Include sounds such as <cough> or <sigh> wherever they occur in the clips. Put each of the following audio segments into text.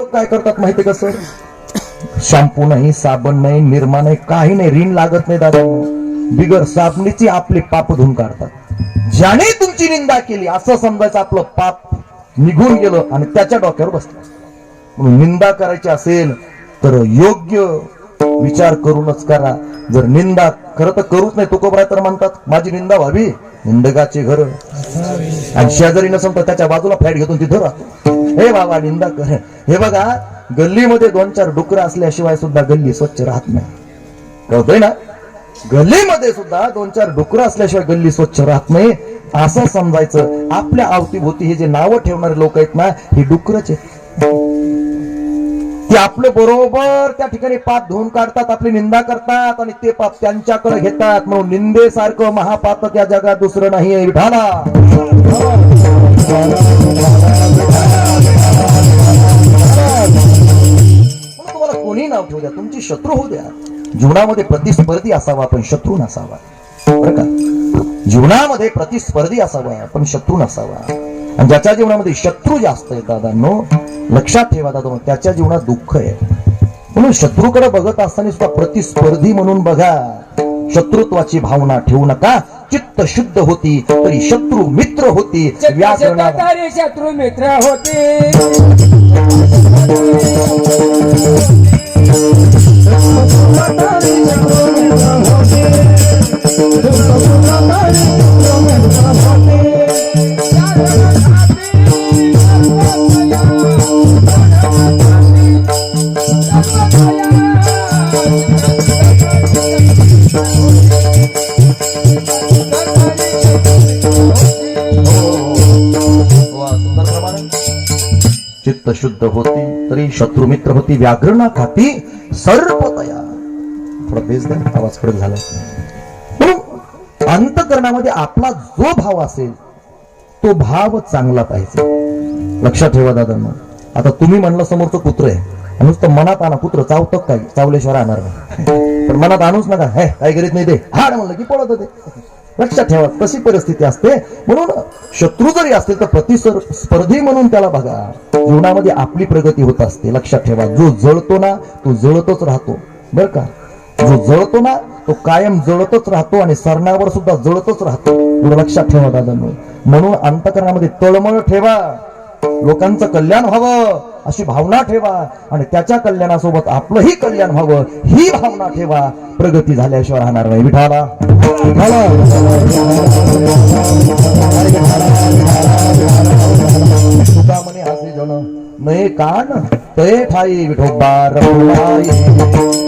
काय करतात माहिती का सर शॅम्पू नाही साबण नाही निरमा नाही काही नाही रिन लागत नाही दादा. बिगर साबणीची आपले पाप धुवून काढतात. ज्याने तुमची निंदा केली असं समजायचं आपलं पाप निघून गेलं आणि त्याच्या डोक्यावर बसलं. म्हणून निंदा करायची असेल तर योग्य विचार करूनच करा. जर निंदा खरं तर करूच नाही तुकोबराय तर म्हणतात माझी निंदा व्हावी निंदकाचे घर. आणि शेजारी नसेल तर त्याच्या बाजूला फ्लॅट घेऊन तिथं राहतो हे बाबा निंदा कर. हे बघा गल्लीमध्ये दोन चार डुकरं असल्याशिवाय सुद्धा गल्ली स्वच्छ राहत नाही. कळतोय ना? गल्लीमध्ये सुद्धा दोन चार डुकरं असल्याशिवाय गल्ली स्वच्छ राहत नाही. असं समजायचं. आपल्या अवतीभोवती हे जे नावं ठेवणारे लोक आहेत ना हे डुकरच आहेत. ते आपलं बरोबर त्या ठिकाणी पाप धुवून काढतात आपली निंदा करतात आणि ते पाप त्यांच्याकडे घेतात. म्हणून निंदेसारखं महापात त्या जगात दुसरं नाही आहे विठाला कोणी नाव ठेवू द्या तुमची शत्रू होऊ द्या. जीवनामध्ये प्रतिस्पर्धी असावा पण शत्रू नसावा. बरं का? जीवनामध्ये प्रतिस्पर्धी असावा पण शत्रू नसावा. आणि ज्याच्या जीवनामध्ये शत्रू जास्त आहे दादांनो लक्षात ठेवा दादा त्याच्या जीवनात दुःख आहे. म्हणून शत्रूकडे बघत असताना सुद्धा प्रतिस्पर्धी म्हणून बघा. शत्रुत्वाची भावना ठेवू नका. चित्त शुद्ध होती तरी शत्रू मित्र होती. शत्रू मित्र होते. चित्त शुद्ध होती तरी शत्रुमित्र होती व्याघ्रणा खाती सर्प थोडा बेस द्या आवाज कडक झाला. हो, अंतकरणामध्ये आपला जो भाव असेल तो भाव चांगला पाहिजे. लक्षात ठेवा दादांना. आता तुम्ही म्हणलं समोरचं कुत्र आहे. नुसतं मनात आणा कुत्र चावतं काय चावल्याशिवाय राहणार नाही. पण मनात आणूच नका. हे काय करीत नाही ते. हाड म्हणलं की पळत ते लक्षात ठेवा तशी परिस्थिती असते? म्हणून शत्रू जरी असतील तर प्रतिसर स्पर्धी म्हणून त्याला बघा. जीवनामध्ये आपली प्रगती होत असते. लक्षात ठेवा जो जळतो ना तो जळतच राहतो. बर का? जो जळतो ना तो कायम जळतच राहतो आणि सरण्यावर सुद्धा जळतच राहतो. एवढं लक्षात ठेवा दादांनो. म्हणून अंतकरणामध्ये तळमळ ठेवा. लोकांचं कल्याण व्हावं अशी भावना ठेवा. आणि त्याच्या कल्याणासोबत आपलंही कल्याण व्हावं ही भावना ठेवा. प्रगती झाल्याशिवाय राहणार नाही. विठाला तुका म्हणे हसे जण. नये कान तये ठाई विठोबा रघुराई.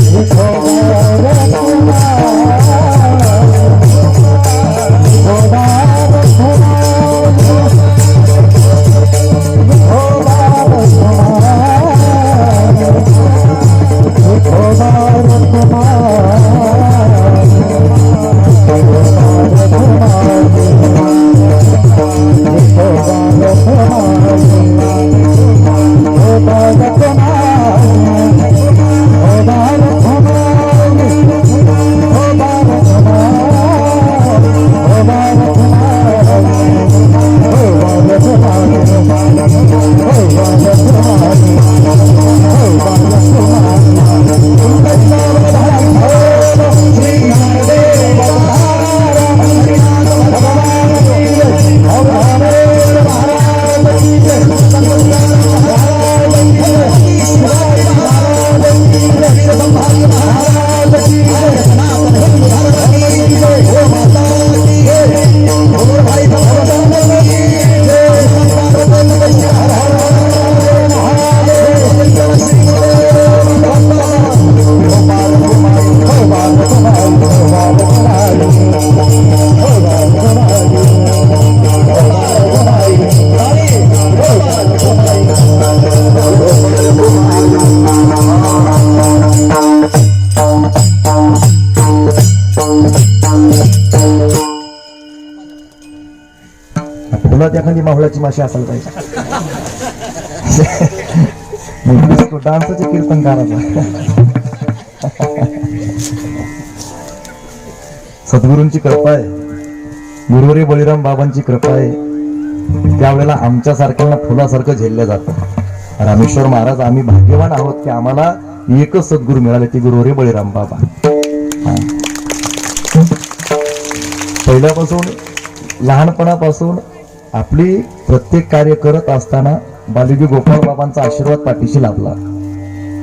Oh, घरात एखादी मावळाची माशी असायला पाहिजे. डान्सचे कीर्तन सद्गुरूंची कृपा आहे. गुरुवरी बळीराम बाबांची कृपा आहे. त्यावेळेला आमच्यासारख्यांना फुलासारखं झेललं जातं. रामेश्वर महाराज आम्ही भाग्यवान आहोत की आम्हाला एकच सद्गुरू मिळाले ते गुरुवरी बळीराम बाबा. पहिल्यापासून लहानपणापासून आपली प्रत्येक कार्य करत असताना बालुगी गोपाळ बाबांचा आशीर्वाद पाठीशी लाभला.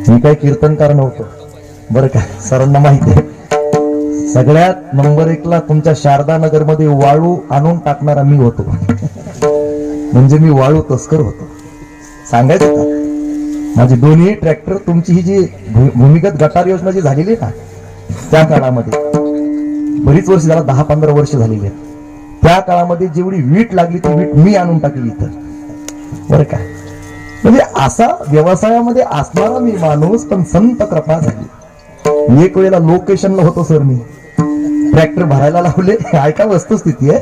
मी काही कीर्तनकार नव्हतो. बरं का सरांना माहिती आहे. सगळ्यात नंबर एकला तुमच्या शारदा नगरमध्ये वाळू आणून टाकणारा मी होतो. म्हणजे मी वाळू तस्कर होतो. सांगायचं का? माझी दोन्ही ट्रॅक्टर तुमची ही जी भूमिगत गटार योजना जी झालेली आहे ना त्या काळामध्ये बरीच वर्ष झाला दहा पंधरा वर्ष झालेली आहेत त्या काळामध्ये जेवढी वीट लागली ती वीट मी आणून टाकली इथं. बरं का? म्हणजे असा व्यवसायामध्ये असणारा मी माणूस पण संत कृपा झाली. एक वेळेला लोकेशनला होतो सर मी. ट्रॅक्टर भरायला लावले. <laughs> ऐका वस्तुस्थिती आहे.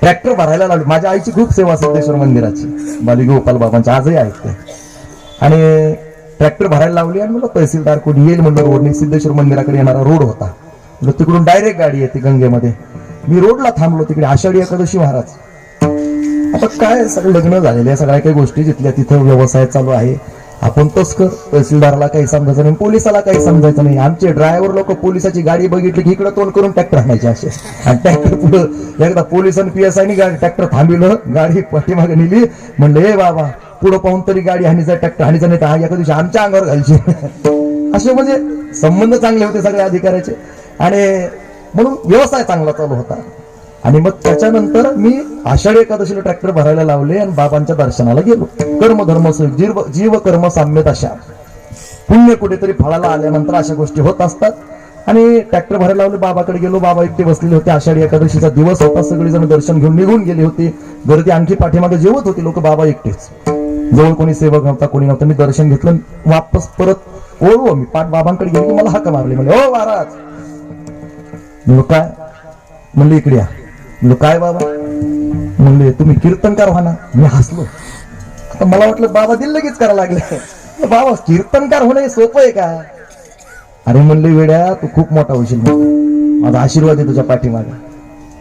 ट्रॅक्टर भरायला लावले. माझ्या आईची खूप सेवा सिद्धेश्वर मंदिराची. बाली गोपाल बाबांची. आजही ऐकते. आणि ट्रॅक्टर भरायला लावली आणि मला तहसीलदार कोणी येईल? म्हणलं रोडने सिद्धेश्वर मंदिराकडे येणारा रोड होता. म्हणलं तिकडून डायरेक्ट गाडी येते गंगेमध्ये. मी रोडला थांबलो तिकडे आषाढी एकादशी महाराज. आता काय सगळं लग्न झालेले सगळ्या काही गोष्टी जिथल्या तिथं व्यवसाय चालू आहे. आपण तस्कर तहसीलदाराला काही समजायचं नाही पोलिसाला काही समजायचं नाही. आमचे ड्रायव्हर लोक पोलिसाची गाडी बघितली की इकडे तोंड करून ट्रॅक्टर आणायचे असे. आणि ट्रॅक्टर पुढं एकदा पोलीस आणि पी एस आयनी गाडी ट्रॅक्टर थांबिलं गाडी पाठीमागे नेली. म्हणलं हे बाबा पुढं पाहून तरी गाडी हानीचा ट्रॅक्टर हानीचा नाही तर एका दिवशी आमच्या अंगावर घालची असे म्हणजे संबंध चांगले होते सगळ्या अधिकाऱ्याचे. आणि म्हणून व्यवसाय चांगला चालू होता. आणि मग त्याच्यानंतर मी आषाढी एकादशीला ट्रॅक्टर भरायला लावले आणि बाबांच्या दर्शनाला गेलो. कर्म धर्म जीव जीव कर्म साम्यत अशा पुण्य कुठेतरी फळाला आल्यानंतर अशा गोष्टी होत असतात. आणि ट्रॅक्टर भरायला लावले बाबाकडे गेलो बाबा एकटे बसलेले होते. आषाढी एकादशीचा दिवस होता सगळेजण दर्शन घेऊन निघून गेले होते. गर्दी आणखी पाठीमागे जेवत होती लोक बाबा एकटेच. जवळ कोणी सेवक नव्हता कोणी नव्हता. मी दर्शन घेतलं वापस परत ओळू मी पाठ बाबांकडे गेलो की मला हाक मारले. म्हणजे हो महाराज म्हणलो काय? म्हणलं इकडे या. म्हणलं काय बाबा? म्हणले तुम्ही कीर्तनकार व्हा ना. मी हसलो. आता मला वाटलं बाबा दिल लगेच करायला लागले. बाबा कीर्तनकार होणं हे सोपं आहे का? अरे म्हणले वेड्या तू खूप मोठा होशील माझा आशीर्वाद आहे तुझ्या पाठीमागे.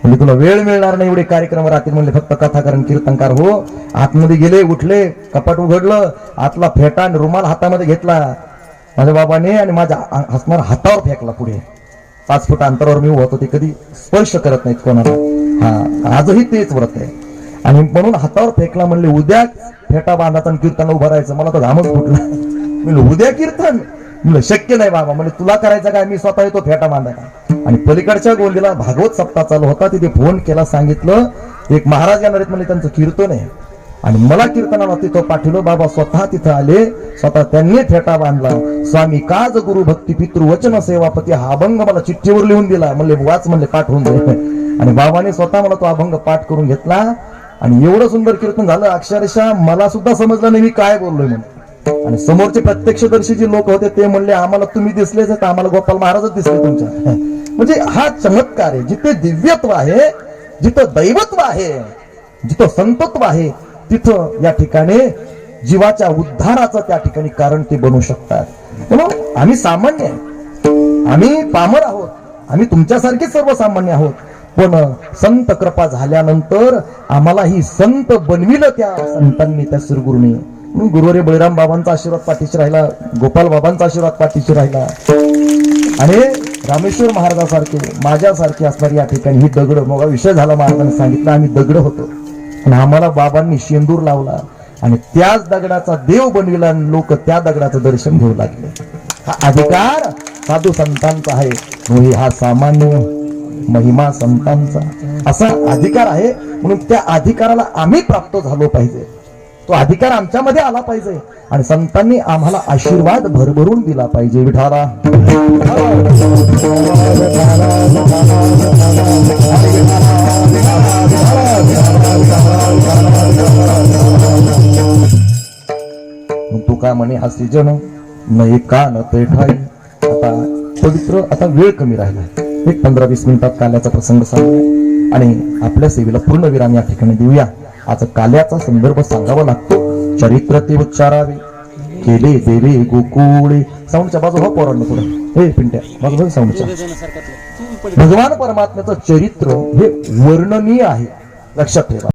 म्हणजे तुला वेळ मिळणार नाही एवढे कार्यक्रम राहतील. म्हणले फक्त कथाकरण कीर्तनकार हो. आतमध्ये गेले उठले कपाट उघडलं आतला फेटा आणि रुमाल हातामध्ये घेतला. माझ्या बाबाने आणि माझ्या हसणार हातावर फेकला पुढे. पाच फूट अंतरावर मी उभा होतो ते कधी स्पर्श करत नाहीत कोणाला. हा आजही तेच व्रत आहे. आणि म्हणून हातावर फेकला म्हणले उद्या फेटा बांधाचा आणि कीर्तन उभं राहायचं. मला तर घामच फुटला. म्हणलं उद्या कीर्तन? म्हणलं शक्य नाही बाबा. म्हणजे तुला करायचं काय? मी स्वतः येतो फेटा बांधायला. आणि पलीकडच्या गोंदीला भागवत सप्ताह चालू होता तिथे फोन केला सांगितलं एक महाराज येणार आहेत. म्हणजे त्यांचं कीर्तन आहे. आणि मला कीर्तनाला तिथं पाठवलं बाबा स्वतः तिथं आले स्वतः त्यांनी थेटा बांधला. स्वामी काज गुरु भक्ती पितृ वचन सेवापती हा अभंग मला चिठ्ठीवर लिहून दिला. म्हणले वाच म्हणले पाठ होऊन जाईल आणि बाबाने स्वतः मला तो अभंग पाठ करून घेतला. आणि एवढं सुंदर कीर्तन झालं अक्षरशः मला सुद्धा समजलं नाही मी काय बोललोय म्हणून. आणि समोरचे प्रत्यक्षदर्शी जे लोक होते ते म्हणले आम्हाला तुम्ही दिसलेच तर आम्हाला गोपाल महाराजच दिसले तुमच्या. म्हणजे हा चमत्कार आहे जिथे दिव्यत्व आहे जिथं दैवत्व आहे जिथं संतत्व आहे तिथं या ठिकाणी जीवाच्या उद्धाराचं त्या ठिकाणी कारण ते बनू शकतात. म्हणून आम्ही सामान्य आम्ही पामर आहोत. आम्ही तुमच्यासारखे सर्वसामान्य आहोत. पण संत कृपा झाल्यानंतर आम्हाला ही संत बनविलं त्या संतांनी त्या श्रीगुरूने गुरुवारी बळीराम बाबांचा आशीर्वाद पाठीशी राहिला गोपाल बाबांचा आशीर्वाद पाठीशी राहिला. आणि रामेश्वर महाराजासारखे माझ्यासारखे असणारी या ठिकाणी ही दगड मग विषय झाला महाराजांनी सांगितलं आम्ही दगड होतो. आणि आम्हाला बाबांनी शेंदूर लावला आणि त्याच दगडाचा देव बनविला आणि लोक त्या दगडाचं दर्शन घेऊ लागले. हा अधिकार साधू संतांचा आहे. नव्हे हा सामान्य महिमा संतांचा असा अधिकार आहे. म्हणून त्या अधिकाराला आम्ही प्राप्त झालो पाहिजे. तो अधिकार आमच्यामध्ये आला पाहिजे. आणि संतांनी आम्हाला आशीर्वाद भरभरून दिला पाहिजे. विठाला तू काय म्हणे हा सीजन न का न ते ठाई आता पवित्र आता वेळ कमी राहिला एक पंधरा वीस मिनिटात काल्याचा प्रसंग सांगूया आणि आपल्या सेवेला पूर्ण विराम या ठिकाणी देऊया. आज काल्याचा संदर्भ सांगावा लागतो. चरित्र ते उच्चारावे. केले देवे गोकुळे. साऊंडच्या बाजू हो पोरांनो पुढे. हे पिंट्या बाजू हो साऊंडच्या. भगवान परमात्म्याचं चरित्र हे वर्णनीय आहे. लक्षात ठेवा.